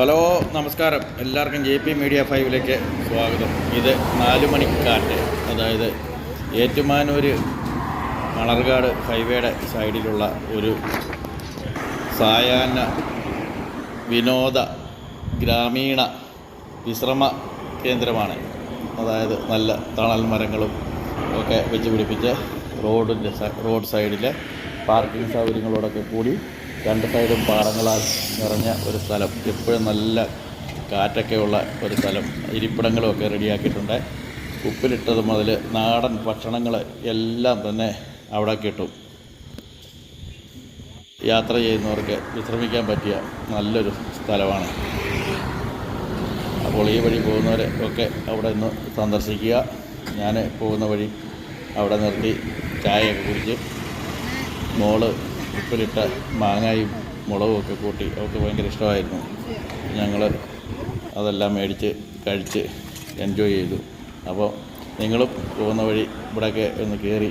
Hello നമസ്കാരം. എല്ലാവർക്കും J P media ഫൈവിലേക്ക് സ്വാഗതം. ഇത് നാല് മണിക്കാറ്റ്. അതായത് ഏറ്റുമാനൂർ മണർകാട് ഹൈവേയുടെ സൈഡിലുള്ള ഒരു സായാഹ്ന വിനോദ ഗ്രാമീണ വിശ്രമ കേന്ദ്രമാണ്. അതായത് നല്ല തണൽ മരങ്ങളും ഒക്കെ വെച്ച് പിടിപ്പിച്ച് റോഡിന്റെ റോഡ് സൈഡിലെ പാർക്കിംഗ് സൗകര്യങ്ങളോടൊക്കെ കൂടി രണ്ട് സൈഡും പാടങ്ങളാൽ നിറഞ്ഞ ഒരു സ്ഥലം. എപ്പോഴും നല്ല കാറ്റൊക്കെയുള്ള ഒരു സ്ഥലം. ഇരിപ്പിടങ്ങളുമൊക്കെ റെഡിയാക്കിയിട്ടുണ്ട്. ഉപ്പിലിട്ടത് മുതൽ നാടൻ ഭക്ഷണങ്ങൾ എല്ലാം തന്നെ അവിടെ കിട്ടും. യാത്ര ചെയ്യുന്നവർക്ക് വിശ്രമിക്കാൻ പറ്റിയ നല്ലൊരു സ്ഥലമാണ്. അപ്പോൾ ഈ വഴി പോകുന്നവരെ ഒക്കെ അവിടെ നിന്ന് സന്ദർശിക്കുക. ഞാൻ പോകുന്ന വഴി അവിടെ നിർത്തി ചായയൊക്കെ കുടിച്ച്. മോൾ ഉപ്പിലിട്ട മാങ്ങായും മുളകും ഒക്കെ കൂട്ടി അവൾക്ക് ഭയങ്കര ഇഷ്ടമായിരുന്നു. ഞങ്ങൾ അതെല്ലാം മേടിച്ച് കഴിച്ച് എൻജോയ് ചെയ്തു. അപ്പോൾ നിങ്ങളും പോകുന്ന വഴി ഇവിടെയൊക്കെ ഒന്ന് കയറി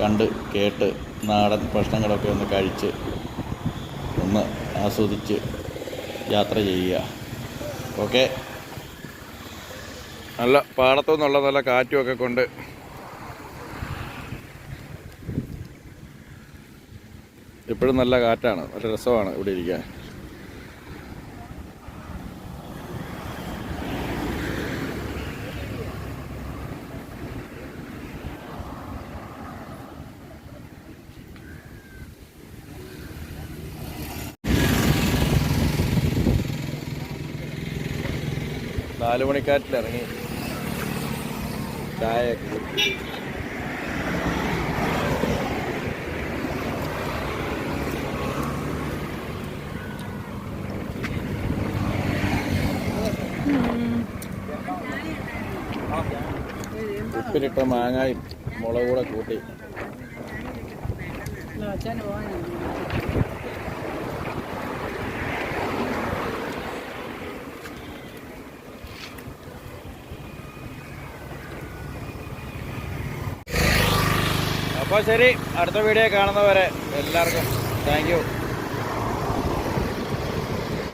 കണ്ട് കേട്ട് നാടൻ ഭക്ഷണങ്ങളൊക്കെ ഒന്ന് കഴിച്ച് ഒന്ന് ആസ്വദിച്ച് യാത്ര ചെയ്യുക. ഓക്കെ നല്ല പാടത്തു നിന്നുള്ള നല്ല കാറ്റുമൊക്കെ കൊണ്ട് ഇപ്പോഴും നല്ല കാറ്റാണ്. നല്ല രസമാണ് ഇവിടെ ഇരിക്കാൻ. നാലുമണിക്കാറ്റിലിറങ്ങി. ചായ ഉപ്പിലിട്ട മാങ്ങായും മുളക് കൂടെ കൂട്ടി. അപ്പോൾ ശരി അടുത്ത വീഡിയോ കാണുന്നവരെ എല്ലാവർക്കും താങ്ക് യു